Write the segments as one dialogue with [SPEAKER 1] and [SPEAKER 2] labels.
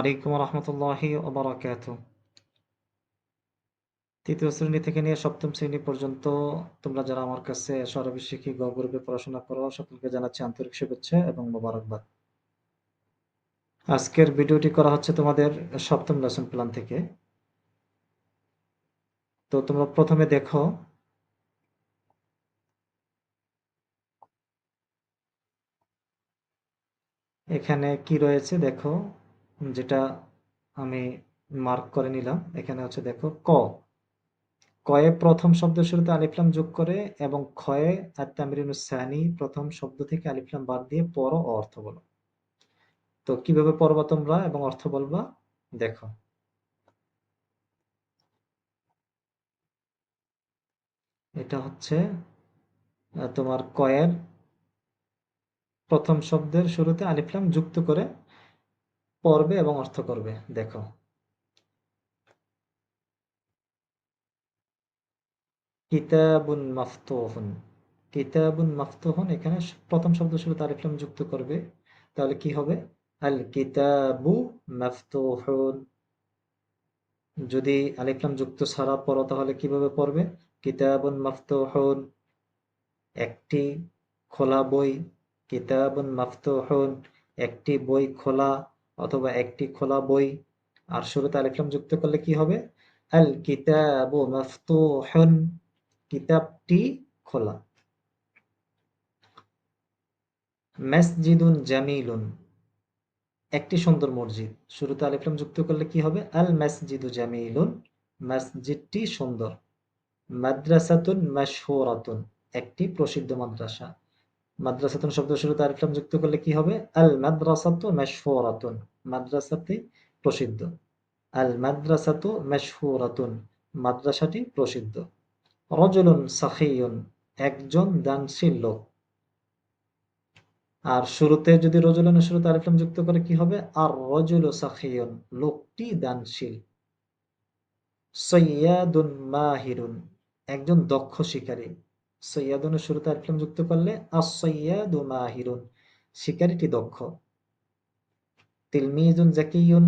[SPEAKER 1] আলাইকুম ওবরাকাত তৃতীয় শ্রেণি থেকে নিয়ে সপ্তম শ্রেণি পর্যন্ত তোমরা যারা আমার কাছে পড়াশোনা করো, সকলকে জানাচ্ছি আন্তরিক শুভেচ্ছা এবং মোবারকবাদ। আজকের ভিডিওটি করা হচ্ছে তোমাদের সপ্তম লেসন প্ল্যান থেকে। তো তোমরা প্রথমে দেখো, এখানে কি রয়েছে? দেখো যেটা আমি মার্ক করে নিলাম, এখানে হচ্ছে দেখো ক। কয়ে প্রথম শব্দ শুরুতে আলিফলাম যোগ করে এবং ক্ষয়ে সানি প্রথম শব্দ থেকে আলিফলাম বাদ দিয়ে পর অর্থ বলো। তো কীভাবে পড়বা তোমরা এবং অর্থ বলবা? দেখো। এটা হচ্ছে তোমার কয়ের প্রথম শব্দের শুরুতে আলিফলাম যুক্ত করে পড়বে এবং অর্থ করবে দেখো। কিতাবুন মাফতুহুন। কিতাবুন মাফতুহুন, এখানে প্রথম শব্দ শুরুতে আলিফলাম যুক্ত করবে। তাহলে কি হবে? আল কিতাবু মাফতুহুন। যদি আলিফলাম যুক্ত ছাড়া পড়ো, তাহলে কীভাবে পড়বে? কিতাবুন মাফতুহুন। একটি খোলা বই। কিতাবুন মাফতুহুন, একটি বই খোলা অথবা একটি খোলা বই আর শুরুতে আলিফলাম যুক্ত করলে কি হবে? আল কিতাবু কিতাবটি খোলা। মসজিদুন জামিলুন, একটি সুন্দর মসজিদ। শুরুতে আলিফলাম যুক্ত করলে কি হবে? আল মসজিদু জামিলুন, মসজিদটি সুন্দর। মাদ্রাসাতুন মাশহুরাতুন, একটি প্রসিদ্ধ মাদ্রাসা। মাদ্রাসাতুন শব্দ শুরুতে আলিফলাম যুক্ত করলে কি হবে? আল মাদ্রাসাতু মাশহুরাতুন। মাদ্রাসাটি প্রসিদ্ধ। আল মাদ্রাসাতু মাশহুরাতুন। মাদ্রাসাটি প্রসিদ্ধ। রজুলুন সাখিয়ুন। একজন দানশীল লোক। আর শুরুতে যদি রজুলনের শুরুতে আরিফলাম যুক্ত করে কি হবে? আর রজুল সাখিয়ুন। লোকটি দানশীল। সৈয়াদুন মাহিরুন। একজন দক্ষ শিকারী। সৈয়াদুনের শুরুতে আরিফলাম যুক্ত করলে আসৈয়াদু মাহিরুন, শিকারীটি দক্ষ। তিলমিজুন জাকিয়ুন,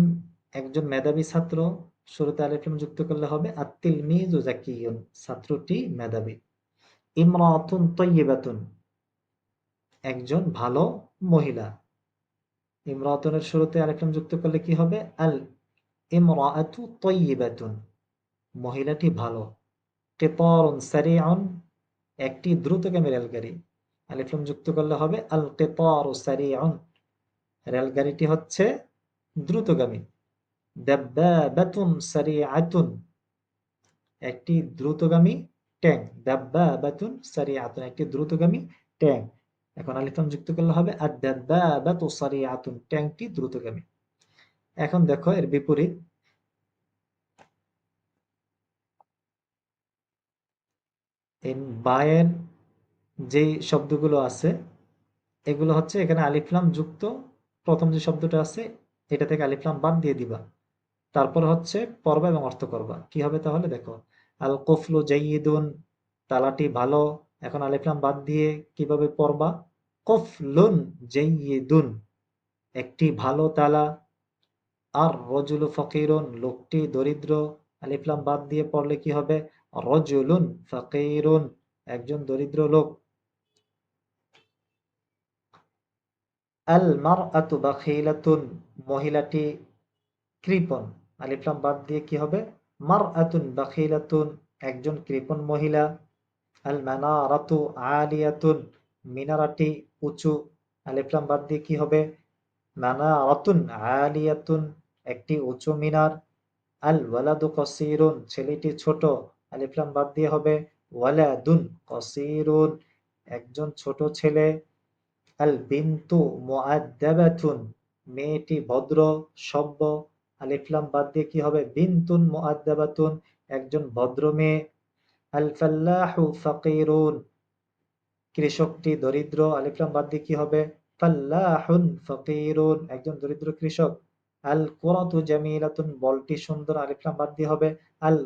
[SPEAKER 1] একজন মেধাবী ছাত্র, শুরুতে আলিফলাম যুক্ত করলে হবে আত্তিল মিজু জাকিয়ুন, ছাত্রটি মেধাবী। ইমরাতুন তৈবাতুন একজন ভালো মহিলা। ইমরাতুনের শুরুতে আলিফলাম যুক্ত করলে কি হবে? আল ইমরাতু তৈবাতুন মহিলাটি ভালো। কেতরুন সারিআন একটি দ্রুতগামী রেলগাড়ি। আলিফলাম যুক্ত করলে হবে আল কেতরু সারিআন রেলগাড়িটি হচ্ছে দ্রুতগামী। দাব্বাবাতুন সারিআতুন। একটি দ্রুতগামী ট্যাঙ্ক দাব্বাবাতুন সারিআতুন। একটি দ্রুতগামী ট্যাং। এখন আলিফলাম যুক্ত করলে হবে আদ-দাব্বাবাতু সারিআতুন। ট্যাংটি দ্রুতগামী। এখন দেখো এর বিপরীত। বায়ের যেই শব্দগুলো আছে, এগুলো হচ্ছে এখানে আলিফলাম যুক্ত। প্রথম যে শব্দটা আছে, এটা থেকে আলিফলাম বাদ দিয়ে দিবা। তারপর হচ্ছে পড়বা এবং অর্থ করবা। কি হবে তাহলে? দেখো, আল কফলু জাইয়িদুন, তালাটি ভালো, এখন আলিফলাম বাদ দিয়ে কীভাবে পড়বা? কফলুন জাইয়িদুন, একটি ভালো তালা। আর রজুলু ফকিরুন, লোকটি দরিদ্র আলিফলাম বাদ দিয়ে পড়লে কি হবে? রজুলুন ফকিরুন, একজন দরিদ্র লোক। আল মার আতু বাখিলাতুন, মহিলাটি কৃপন আলিফলাম বাদ দিয়ে কি হবে? মার আতুন বাখিলাতুন, একজন কৃপন মহিলা। আল মানারাতু আলিয়াতুন, মিনারাটি উঁচু। আলিফলাম বাদ দিয়ে কি হবে? মানারাতুন আলিয়াতুন, একটি উঁচু মিনার। আল ওয়ালাদু কসিরুন, ছেলেটি ছোট। আলিফলাম বাদ দিয়ে হবে, ওয়ালাদুন কসিরুন, একজন ছোট ছেলে। আল বিন্তু মুআদ্দাবাতুন, মেয়েটি ভদ্র, সভ্য। আলিফলাম বাদ দিয়ে কি হবে? বিনতুন মুআদ্দাবাতুন, একজন ভদ্র মেয়ে। আল ফাল্লাহু ফাকিরুন, কৃষকটি দরিদ্র। আলিফলাম বাদ দিয়ে কি হবে? ফাল্লাহুন ফাকিরুন, একজন দরিদ্র কৃষক। আল কুরাতু জামিলাতুন, বলটি সুন্দর। আলিফলাম বাদ দিয়ে হবে। আল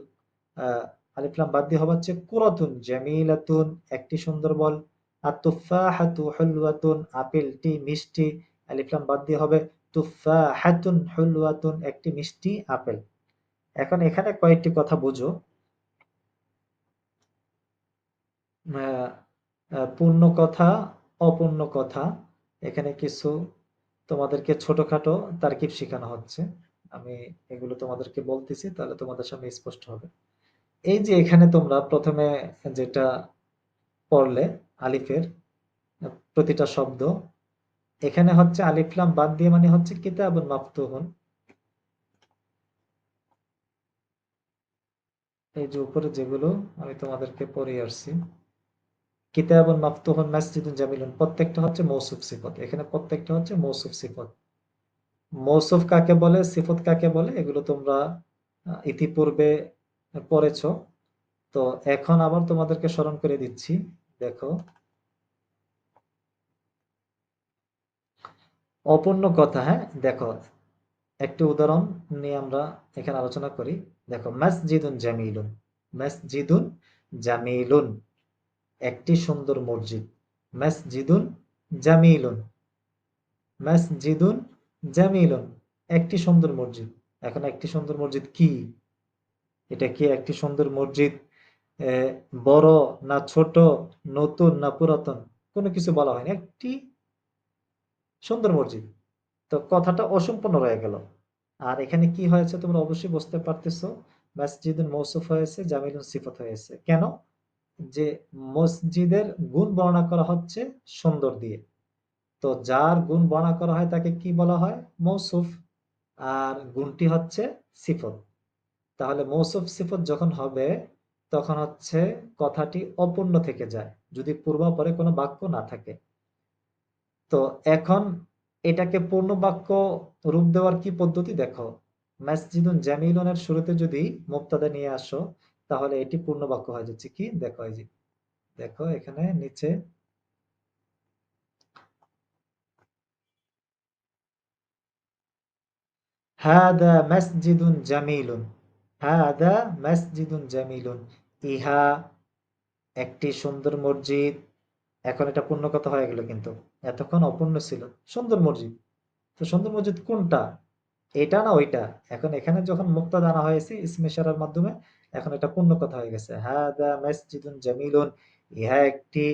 [SPEAKER 1] আলিফলাম বাদ দিয়ে হবে হচ্ছে কুরাতুন জামিলাতুন, একটি সুন্দর বল। আর তুফাহাতু হুলওয়াতুন, আপেলটি মিষ্টি আলিফলাম বাদ দিয়ে হবে তুফাহাতুন হুলওয়াতুন, একটি মিষ্টি আপেল। এখন এখানে কয়েকটি কথা বুঝো। পূর্ণ কথা, অপূর্ণ কথা। এখানে কিছু তোমাদেরকে ছোটখাটো তারকিব শেখানো হচ্ছে। আমি এগুলো তোমাদেরকে বলতেছি, তাহলে তোমাদের সামনে স্পষ্ট হবে। এই যে এখানে তোমরা প্রথমে যেটা পড়লে আলিফের প্রতিটা শব্দ, এখানে হচ্ছে আলিফলাম বাদ দিয়ে মানে হচ্ছে কিতাবুন মাফতুহুন। এই যে উপরে যেগুলো আমি তোমাদেরকে পড়ে আসছি। কিতাবুন মাফতুহুন মাসজিদুন জামিলুন, প্রত্যেকটা হচ্ছে মৌসুফ সিফত। এখানে প্রত্যেকটা হচ্ছে মৌসুফ সিফত। মৌসুফ কাকে বলে, সিফত কাকে বলে, এগুলো তোমরা ইতিপূর্বে পড়েছ তো এখন আবার তোমাদেরকে স্মরণ করে দিচ্ছি। দেখো। অপূর্ণ কথা হ্যাঁ? দেখো, একটি উদাহরণ নিয়ে আমরা এখানে আলোচনা করি। দেখো, মসজিদুন জামিলুন। মসজিদুন জামিলুন। একটি সুন্দর মসজিদ। মসজিদুন জামিলুন। মসজিদুন জামিলুন। একটি সুন্দর মসজিদ। এখন একটি সুন্দর মসজিদ কি? এটা কি একটি সুন্দর মসজিদ? বড় না ছোট, নতুন না পুরাতন? কোনো কিছু বলা হয়নি। একটি সুন্দর মসজিদ। তো কথাটা অসম্পূর্ণ রয়ে গেল। আর এখানে কি হয়েছে তোমরা অবশ্যই বুঝতে পারতেছো। মসজিদুন মৌসুফ হয়েছে, জামিলুন সিফত হয়েছে। কেন? যে মসজিদের গুণ বর্ণনা করা হচ্ছে সুন্দর দিয়ে। তো যার গুণ বর্ণনা করা হয় তাকে কি বলা হয়? মৌসুফ। আর গুণটি হচ্ছে সিফত। তাহলে মৌসুফ সিফত যখন হবে, তখন হচ্ছে কথাটি অপূর্ণ থেকে যায়, যদি পূর্বাপরে কোনো বাক্য না থাকে। তো এখন এটাকে পূর্ণ বাক্য রূপ দেওয়ার কি পদ্ধতি দেখো? মসজিদুন জামিলুনের শুরুতে যদি মুক্তাদা নিয়ে আসো, তাহলে এটি পূর্ণ বাক্য হয়ে যাচ্ছে। কি? দেখো এই যে, দেখো এখানে নিচে। হ্যাঁ হাদা মসজিদুন জামিলুন। হাদা মসজিদুন জামিলুন। ইহা একটি সুন্দর মসজিদ। এখন এটা পূর্ণ কথা হয়ে গেল কিন্তু। এতক্ষণ অপূর্ণ ছিল। সুন্দর মসজিদ। তো সুন্দর মসজিদ কোনটা? এটা না ওইটা? এখন এখানে যখন মুক্তাদা আনা হয়েছে, ইসমে ইশারার মাধ্যমে, এখন এটা পূর্ণ কথা হয়ে গেছে। হাদা মসজিদুন জামিলুন। ইহা একটি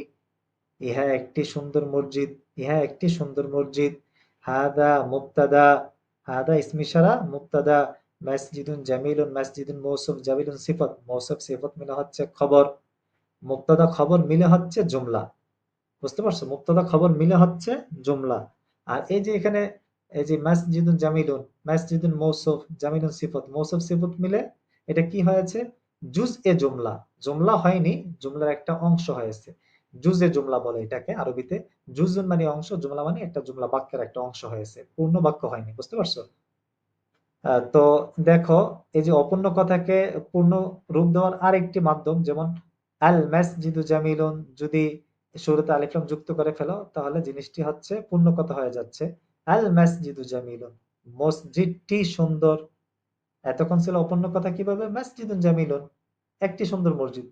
[SPEAKER 1] ইহা একটি সুন্দর মসজিদ। ইহা একটি সুন্দর মসজিদ। হাদা মুক্তাদা। হাদা ইসমি ইশারা, মুক্তাদা। মসজিদুন জামিলুন, মসজিদুন মৌসুফ, জামিলুন সিফত। মৌসুফ সিফত মিলে হচ্ছে খবর। মুক্তাদা খবর মিলে হচ্ছে জুমলা। বুঝতে পারছ? মুক্তাদা খবর মিলে হচ্ছে জুমলা। আর এই যে এখানে, এই যে মসজিদুন জামিলুন, মসজিদুন মৌসুফ, জামিলুন সিফত, মৌসুফ সিফত মিলে এটা কি হয়েছে? জুজ এ জুমলা। জুমলা হয়নি, জুমলার একটা অংশ হয়েছে। জুজ এ জুমলা বলে এটাকে আরবিতে। জুজুন মানে অংশ, জুমলা মানে একটা জুমলা বাক্যের একটা অংশ হয়েছে। পূর্ণ বাক্য হয়নি, বুঝতে পারছ? তো দেখো, এই যে অপূর্ণ কথাকে পূর্ণ রূপ দেওয়ার আরেকটি মাধ্যম, যেমন আল মসজিদু জামিলুন, যদি শুরুতে আলিফলাম যুক্ত করে ফেলো, তাহলে জিনিসটি হচ্ছে পূর্ণ কথা হয়ে যাচ্ছে। আল মসজিদু জামিলুন, মসজিদটি সুন্দর। এতক্ষণ ছিল অপূর্ণ কথা কীভাবে? মসজিদুন জামিলুন, একটি সুন্দর মসজিদ।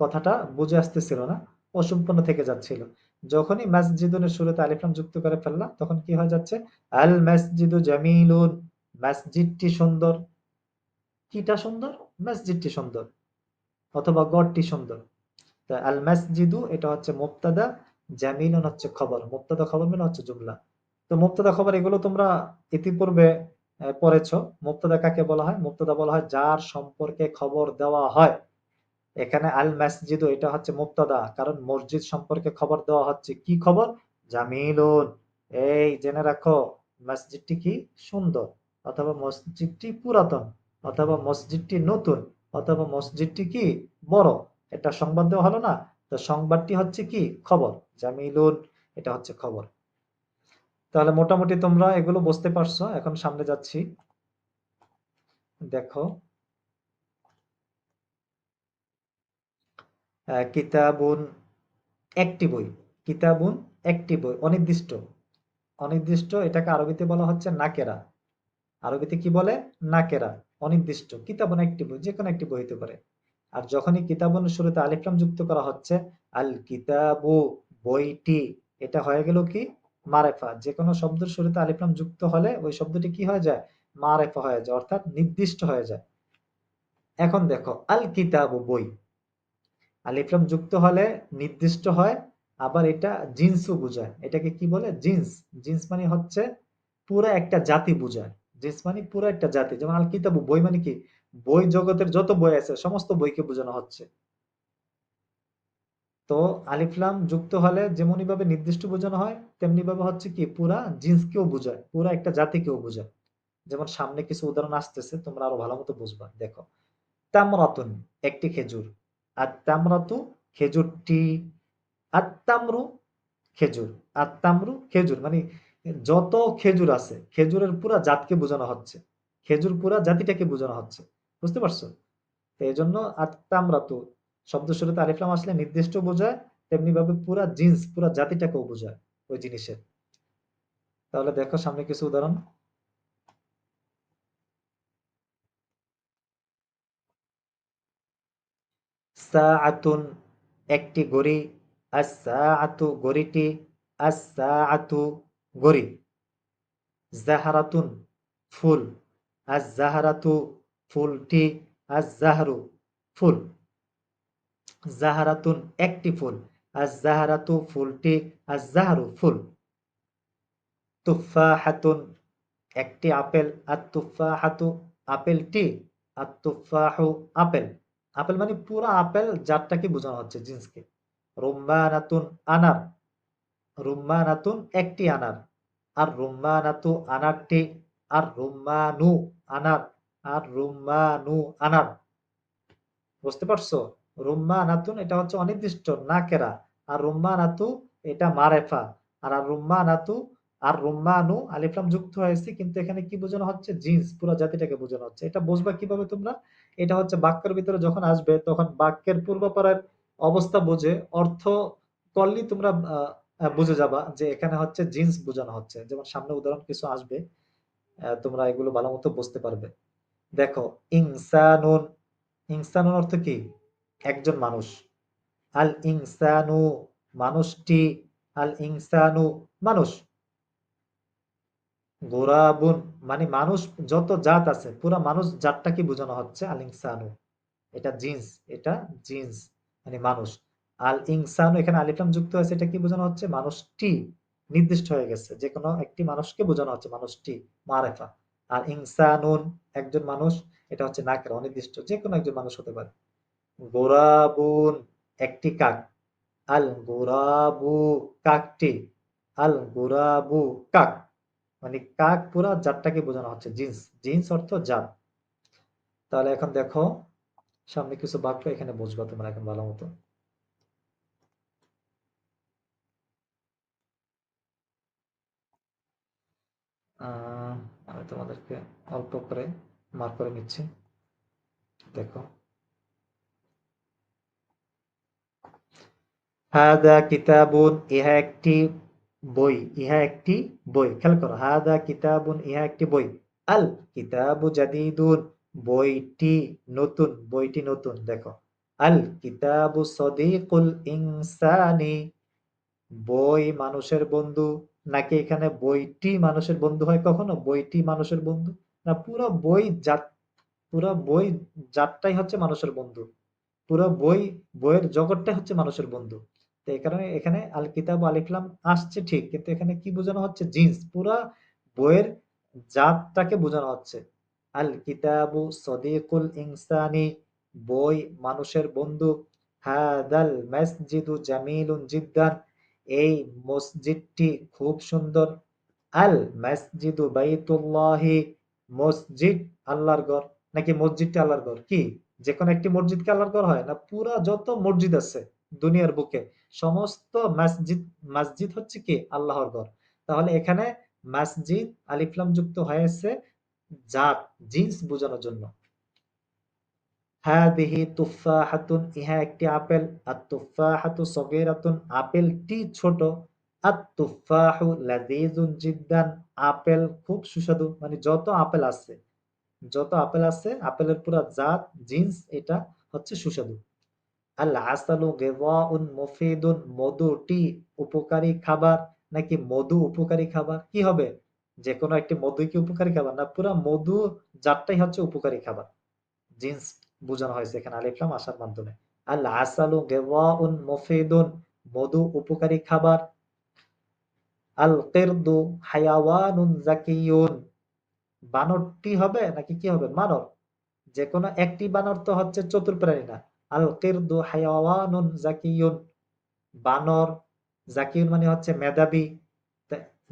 [SPEAKER 1] কথাটা বুঝে আসতেছিল না, অসম্পূর্ণ থেকে যাচ্ছিল। যখনই মসজিদুনের শুরুতে আলিফলাম যুক্ত করে ফেললাম, তখন কি হয়ে যাচ্ছে? আল মসজিদু জামিলুন মসজিদটি সুন্দর। কিটা সুন্দর? মসজিদটি সুন্দর। অথবা গড়টি সুন্দর। তা আল মসজিদু, এটা হচ্ছে মুক্তাদা জামিলুন হচ্ছে খবর। মুক্তাদা খবর মানে হচ্ছে জুমলা। তো মুক্তাদা খবর, এগুলো তোমরা ইতিপূর্বে পড়েছো। মুক্তাদা কাকে বলা হয়? মুক্তাদা বলা হয় যার সম্পর্কে খবর দেওয়া হয়। এখানে আল মসজিদু, এটা হচ্ছে মুক্তাদা কারণ মসজিদ সম্পর্কে খবর দেওয়া হচ্ছে কি খবর? জামিলুন এই জেনে রাখো, মসজিদটি কি সুন্দর। অথবা মসজিদটি পুরাতন, অথবা মসজিদটি নতুন, অথবা মসজিদটি কি বড়? এটা সংবাদ দেওয়া হলো না? তো সংবাদটি হচ্ছে কি? খবর। জামিলুন, এটা হচ্ছে খবর। তাহলে মোটামুটি তোমরা এগুলো বুঝতে পারছ। এখন সামনে যাচ্ছি। দেখো। কিতাবুন একটি বই। কিতাবুন একটি বই। অনির্দিষ্ট। অনির্দিষ্ট এটাকে আরবিতে বলা হচ্ছে নাকেরা। আরবিতে কি বলে? নাকেরা। অনির্দিষ্ট। কিতাবুন একটি বই যে কোনো একটি বই হতে পারে। আর যখনই কিতাবুন শুরুতে আলিফলাম যুক্ত করা হচ্ছে, আল কিতাবু বইটি, এটা হয়ে গেল কি? মারেফা। যে কোনো শব্দের শুরুতে আলিফলাম যুক্ত হলে ওই শব্দটি কি হয়ে যায়? মারেফা হয়ে যায়, অর্থাৎ নির্দিষ্ট হয়ে যায়। এখন দেখো, আল কিতাবু বই। আলিফলাম যুক্ত হলে নির্দিষ্ট হয়, আবার এটা জিন্সও বোঝায়। এটাকে কি বলে? জিন্স। জিন্স মানে হচ্ছে পুরো একটা জাতি বোঝায়। জিন্স মানে পুরো একটা জাতি, যেমন আল কিতাবু, বই মানে কি? বই জগতের যত বই আছে, সমস্ত বইকে বোঝানো হচ্ছে। তো আলিফলাম যুক্ত হলে যেমনই ভাবে নির্দিষ্ট বোঝানো হয় তেমনি ভাবে হচ্ছে কি? পুরা জিন্সকেও বোঝায়, পুরা একটা জাতিকেও বোঝায়। যেমন সামনে কিছু উদাহরণ আসতেছে, তোমরা আরও ভালো মতো বুঝবা। দেখো, তামরাতুন, একটি খেজুর। আর তামরাতু খেজুরটি, আর তামরু খেজুর। আর তামরু খেজুর মানে যত খেজুর আছে, খেজুরের পুরা জাতকে বোঝানো হচ্ছে। খেজুর পুরা জাতিটাকে বোঝানো হচ্ছে। বুঝতে পারছ? তো এই জন্য আর তামরাতু শব্দ শুরুতে আলিফলাম আসলে নির্দিষ্ট বোঝায় তেমনি ভাবে পুরা জিন্স, পুরা জাতিটাকেও বোঝায় ওই জিনিসের। তাহলে দেখো সামনে কিছু উদাহরণ। সাআতুন একটি গড়ি, আস-সাআতু গড়িটি, আস-সাআতু গড়ি জাহারাতুন ফুল। আজ-জাহারাতু ফুলটি আজ-জাহরু ফুল। জাহারাতুন একটি ফুল। আজ-জাহারাতু ফুলটি আজ-জাহরু ফুল। তুফাহাতুন একটি আপেল। আত-তুফাহাতু আপেলটি আত-তুফাহু আপেল। আপেল মানে পুরো আপেল জাতটাকে বোঝানো হচ্ছে জিন্সকে। রুম্মানাতুন আনার। রুম্মানাতুন একটি আনার। আর রুম্মানাতু আনারটি, আর রুম্মানু আনার, আর রুম্মানু আনার। বুঝতে পারছ? রুম্মানাতুন এটা হচ্ছে অনির্দিষ্ট, না কেরা। আর রুম্মানাতু এটা মারেফা। আর আর রুম্মানাতু, আর রুম্মানু আলিফলাম যুক্ত হয়েছে, কিন্তু এখানে কি বোঝানো হচ্ছে? জিন্স, পুরো জাতিটাকে বোঝানো হচ্ছে। এটা বুঝবা কীভাবে তোমরা? এটা হচ্ছে বাক্যের ভিতরে যখন আসবে, তখন বাক্যের পূর্বপারের অবস্থা বুঝে। অর্থ করলি তোমরা বুঝে যাবা যে এখানে হচ্ছে জিন্স বোঝানো হচ্ছে। যেমন সামনে উদাহরণ কিছু আসবে তোমরা এগুলো ভালো মতো বুঝতে পারবে। দেখো, ইনসানুন ইনসানুন অর্থ কি? একজন মানুষ। আল ইনসানু মানুষটি, আল ইনসানু মানুষ। গোরাবুন মানে মানুষ যত জাত আছে, পুরো মানুষ জাতটাকে বোঝানো হচ্ছে আল ইনসানু। এটা জিন্স এটা জিন্স মানে মানুষ। আল ইনসানু এখানে আলিফলাম যুক্ত আছে এটা কি বোঝানো হচ্ছে? মানুষটি নির্দিষ্ট হয়ে গেছে যে কোনো একটি মানুষকে বোঝানো হচ্ছে, মানুষটি মারেফা। আর ইনসানুন একজন মানুষ, এটা হচ্ছে নাকের অনির্দিষ্ট যে কোনো একজন মানুষ হতে পারে। গোরাবুন একটি কাক। আল গোরাবু কাকটি, আল গোরাবু কাক। মানে কাক পুরা জাতটাকে বোঝানো হচ্ছে, জিন্স। জিন্স অর্থ জাত। তাহলে এখন দেখো, সামনে কিছু বাক্য এখানে বুঝবা তোমরা এখন ভালো মতো। আমি তোমাদেরকে অল্প করে মার্ক করে নিচ্ছি। দেখো। হাদা কিতাবুন, ইহা একটি বই, ইহা একটি বই। খেয়াল করো, হাদা কিতাবুন, ইহা একটি বই। আল কিতাবু জাদিদুন, বইটি নতুন বইটি নতুন। দেখো। আল কিতাবু সদিকুল ইনসানি, বই মানুষের বন্ধু। নাকি এখানে বইটি মানুষের বন্ধু হয় কখনো? বইটি মানুষের বন্ধু? না, পুরো বই জাত, পুরো বই জাতটাই হচ্ছে মানুষের বন্ধু। পুরো বই, বইয়ের জগৎটাই হচ্ছে মানুষের বন্ধু। তো এই কারণে এখানে আল কিতাব আলিফলাম আসছে ঠিক, কিন্তু এখানে কি বোঝানো হচ্ছে? জিন্স। পুরা বইয়ের জাতটাকে বোঝানো হচ্ছে। আল কিতাবু সদিকুল ইনসানি, বই মানুষের বন্ধু। হাদাল মসজিদু জামিলুন জিদ্দান। এই মসজিদটি খুব সুন্দর। আল মসজিদু বাইতুল্লাহি, মসজিদ আল্লাহর ঘর। নাকি মসজিদটি আল্লাহর ঘর? কি? যে কোনো একটি মসজিদকে আল্লাহর ঘর হয় না? পুরা যত মসজিদ আছে দুনিয়ার বুকে, সমস্ত মসজিদ মসজিদ হচ্ছে কি? আল্লাহর ঘর। তাহলে এখানে মসজিদ আলিফলাম যুক্ত হয়েছে জাত, জিন্স বোঝানোর জন্য। হাদিহি তুফাহাতুন, ইহা একটি আপেল। আর তুফাহাতু সগীরাতুন, আপেলটি ছোট। আর তুফাহু লাযীজুন জিদ্দান, আপেল খুব সুস্বাদু। মানে যত আপেল আছে, যত আপেল আছে, আপেলের পুরা জাত, জিন্স, এটা হচ্ছে সুস্বাদু। আল আসালু মুফিদুন উপকারী খাবার, নাকি মধু উপকারী খাবার? কি হবে? যে কোনো একটি মধুই কি উপকারী খাবার? না, পুরা মধু জাতটাই হচ্ছে উপকারী খাবার। জিন্স বোঝানো হয়েছে এখানে আলিফলাম আসার মাধ্যমে। আল আসালু গেওয়াউন মুফিদুন, মধু উপকারী খাবার। আল কিরদু হায়াওয়ানুন জাকিয়ুন বানরটি হবে নাকি কি হবে? মানব যে কোনো একটি বানর তো হচ্ছে চতুর প্রাণী না। আল কিরদু হায়াওয়ানুন জাকিয়ুন বানর জাকিউন মানে হচ্ছে মেধাবী।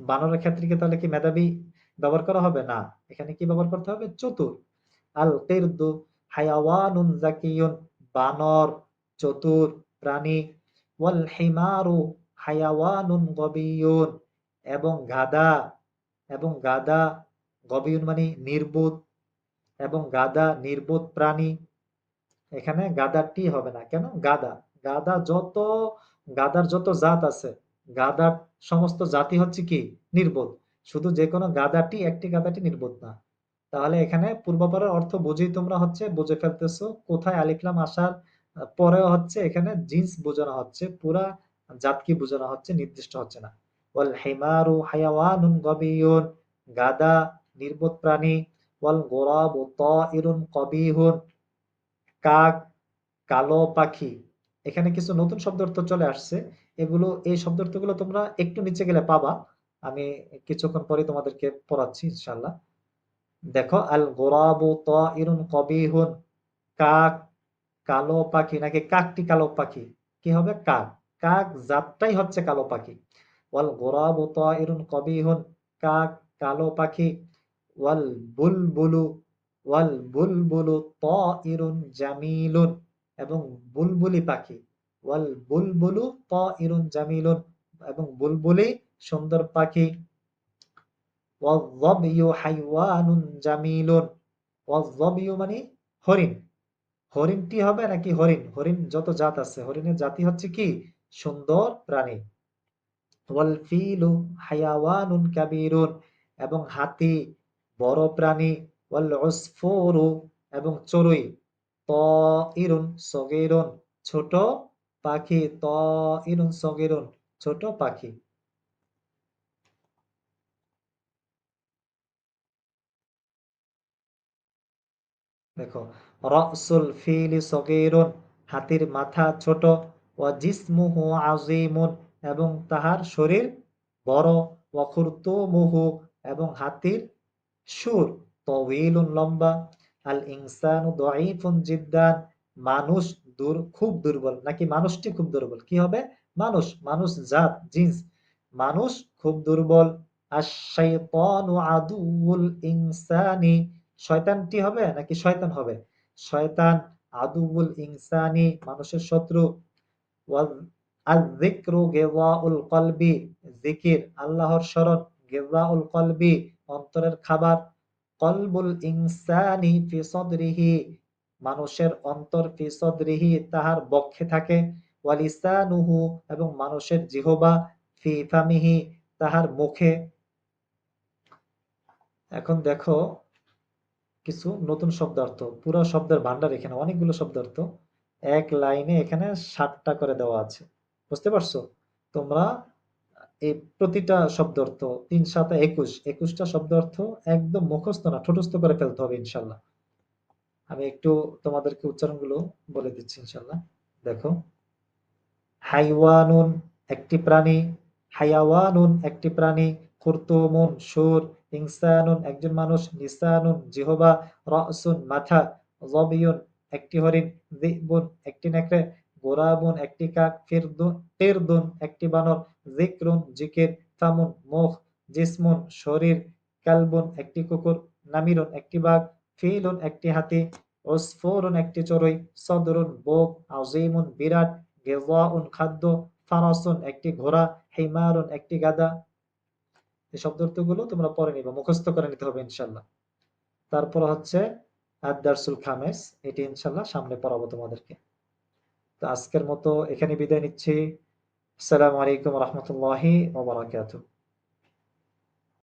[SPEAKER 1] বানরের ক্ষেত্রে কি তাহলে কি মেধাবী ব্যবহার করা হবে? না। এখানে কি ব্যবহার করতে হবে? চতুর। আল কিরদু হায়াওয়ানুন জাকিয়ুন বানর, চতুর, প্রাণী, ওয়াল হিমারু হায়াওয়ানুন গবিয়ুন, এবং গাদা এবং গাদা, গবিয়ুন মানে নির্বোধ, এবং গাদা নির্বোধ প্রাণী। এখানে গাদাটি হবে না। কেন? গাদা। গাদা যত, গাদার যত জাত আছে, গাদার সমস্ত জাতি হচ্ছে কি? নির্বোধ। শুধু যে কোনো গাদাটি, একটি গাদাটি নির্বোধ না। তাহলে এখানে পূর্বাপরের অর্থ বুঝেই তোমরা হচ্ছে বুঝে ফেলতেছো। কোথায় আলিফলাম আসার পরেও হচ্ছে এখানে জিন্স বোঝানো হচ্ছে, পুরা জাতকে বোঝানো হচ্ছে, নির্দিষ্ট হচ্ছে না। ওয়াল হায়াওয়ানুন গাদা নির্বোধ প্রাণী, ওয়াল গোরাবু কবিহুন, কাক কালো পাখি। এখানে কিছু নতুন শব্দ অর্থ চলে আসছে। এগুলো, এই শব্দ অর্থগুলো তোমরা একটু নিচে গেলে পাবা। আমি কিছুক্ষণ পরে তোমাদেরকে পড়াচ্ছি ইনশাল্লাহ দেখো আল গোরাবু তাইরুন কবিহুন। কাক কালো পাখি নাকি কাকটি কালো পাখি? কি হবে? কাক। কাক জাতটাই হচ্ছে কালো পাখি। ওয়াল গোরাবু তাইরুন কবিহুন। কাক কালো পাখি। ওয়াল বুলবুলু ওয়াল বুলবুলু তাইরুন জামিলুন এবং বুলবুলি পাখি। ওয়াল বুলবুলু তাইরুন জামিলুন এবং বুলবুলি সুন্দর পাখি। ওয়াযবিয়ু হাইওয়ানুন জামিলুন। ওয়াযবিয়ু মানে হরিণ। হরিণটি হবে নাকি হরিণ? হরিণ যত জাত আছে, হরিণের জাতি হচ্ছে কি? সুন্দর প্রাণী। ওয়াল ফিলু হায়াওয়ানুন কাবীরুন এবং হাতি বড় প্রাণী। ওয়াল উসফুরু এবং চড়ুই ইরুন সগীরুন। ছোট পাখি ইরুন সগীরুন। ছোট পাখি। দেখো, রসুল ফিলি সগীরুন, হাতির মাথা ছোট ও জিসমুহু আজিমুন এবং তাহার শরীর বড় ওয়াখুরতুমুহু এবং হাতির সুর তওয়িলুন লম্বা। আল ইনসানু দাঈফুন জিদ্দান, মানুষ দূর, খুব দুর্বল। নাকি মানুষটি খুব দুর্বল? কি হবে? মানুষ মানুষ জাত, জিন্স। মানুষ খুব দুর্বল। আশ-শাইতানু আদুউল ইনসানি শয়তানটি হবে নাকি শয়তান হবে? শয়তান আদুউল ইনসানি, মানুষের শত্রু। কলবি, জিকির, আল্লাহর গিযাউল কলবি, অন্তরের খাবার। কলবুল ইনসানি ফি সদরিহি, মানুষের অন্তর ফি সদরিহি তাহার বক্ষে থাকে। ওয়ালিসানুহু, এবং মানুষের জিহবা ফি ফামিহি তাহার মুখে। এখন দেখো কিছু নতুন শব্দার্থ। পুরো শব্দের ভান্ডার এখানে, অনেকগুলো শব্দার্থ। এক লাইনে এখানে ষাটটা করে দেওয়া আছে। বুঝতে পারছ? তোমরা এই প্রতিটা শব্দ অর্থ তিন সাথে একুশ, একুশটা শব্দ অর্থ একদম মুখস্থ না, ঠোঁটস্থ করে ফেলতে হবে ইনশাল্লাহ। আমি একটু তোমাদেরকে উচ্চারণগুলো বলে দিচ্ছি ইনশাল্লাহ। দেখো। হাইওয়ানুন একটি প্রাণী হায়াওয়ানুন একটি প্রাণী খুরতুমুন সুর ইনসানুন, একজন মানুষ, নিসানুন, জিহবা, রসুন, মাথা, জবিয়ুন, একটি হরিণ দিবুন একটি নেকড়ে, গোরাবুন, একটি কাক, ফিরদুন ফিরদুন, একটি বানর জিক্রুন জিকির ফামুন মুখ, জিসমুন, শরীর, কালবুন, একটি কুকুর, নামিরুন, একটি বাঘ, ফিলুন, একটি হাতি, ওসফুরুন, একটি চড়ুই, সদরুন, বোক, আজিমুন, বিরাট, গেজাউন, খাদ্য, ফারাসুন, একটি ঘোড়া, হিমারুন, একটি গাদা এই শব্দার্থগুলো তোমরা পরে নিবে, মুখস্থ করে নিতে হবে ইনশাল্লাহ তারপর হচ্ছে আদারসুল খামেস, এটি ইনশাল্লাহ সামনে পড়াবো তোমাদেরকে। তো আজকের মতো এখানে বিদায় নিচ্ছি। আসসালামু আলাইকুম রহমতুল্লাহি ওবরাকাতুহ